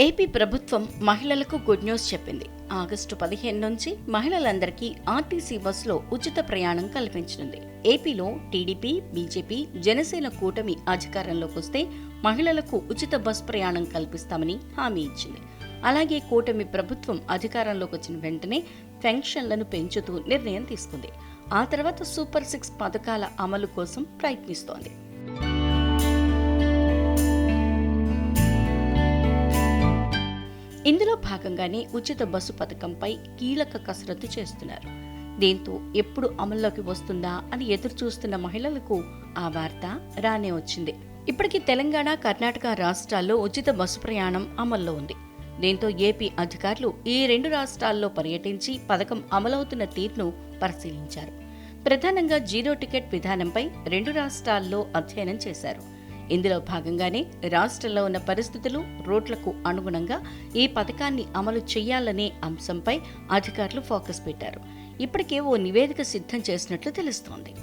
AP ప్రభుత్వం మహిళలకు good news చెప్పింది. ఆగస్టు పదిహేను నుంచి మహిళలందరికీ ఆర్టీసీ బస్సులో ఉచిత ప్రయాణం కల్పించనుంది. ఏపీలో టీడీపీ బీజేపీ జనసేన కూటమి అధికారంలోకి వస్తే మహిళలకు ఉచిత బస్ ప్రయాణం కల్పిస్తామని హామీ ఇచ్చింది. అలాగే కూటమి ప్రభుత్వం అధికారంలోకి వచ్చిన వెంటనే పెన్షన్లను పెంచుతూ నిర్ణయం తీసుకుంది. ఆ తర్వాత సూపర్ సిక్స్ పథకాల అమలు కోసం ప్రయత్నిస్తోంది. ఇందులో భాగంగానే ఉచిత బస్సు పథకంపై కీలక కసరత్తు చేస్తున్నారు. దీంతో ఎప్పుడు అమల్లోకి వస్తుందా అని ఎదురు చూస్తున్న మహిళలకు ఆ వార్త రానే వచ్చింది. ఇప్పటికీ తెలంగాణ కర్ణాటక రాష్ట్రాల్లో ఉచిత బస్సు ప్రయాణం అమల్లో ఉంది. దీంతో ఏపీ అధికారులు ఈ రెండు రాష్ట్రాల్లో పర్యటించి పథకం అమలవుతున్న తీరును పరిశీలించారు. ప్రధానంగా జీరో టికెట్ విధానంపై రెండు రాష్ట్రాల్లో అధ్యయనం చేశారు. ఇందులో భాగంగానే రాష్ట్రంలో ఉన్న పరిస్థితులు రోడ్లకు అనుగుణంగా ఈ పథకాన్ని అమలు చేయాలనే అంశంపై అధికారులు ఫోకస్ పెట్టారు. ఇప్పటికే ఓ నివేదిక సిద్ధం చేసినట్లు తెలుస్తోంది.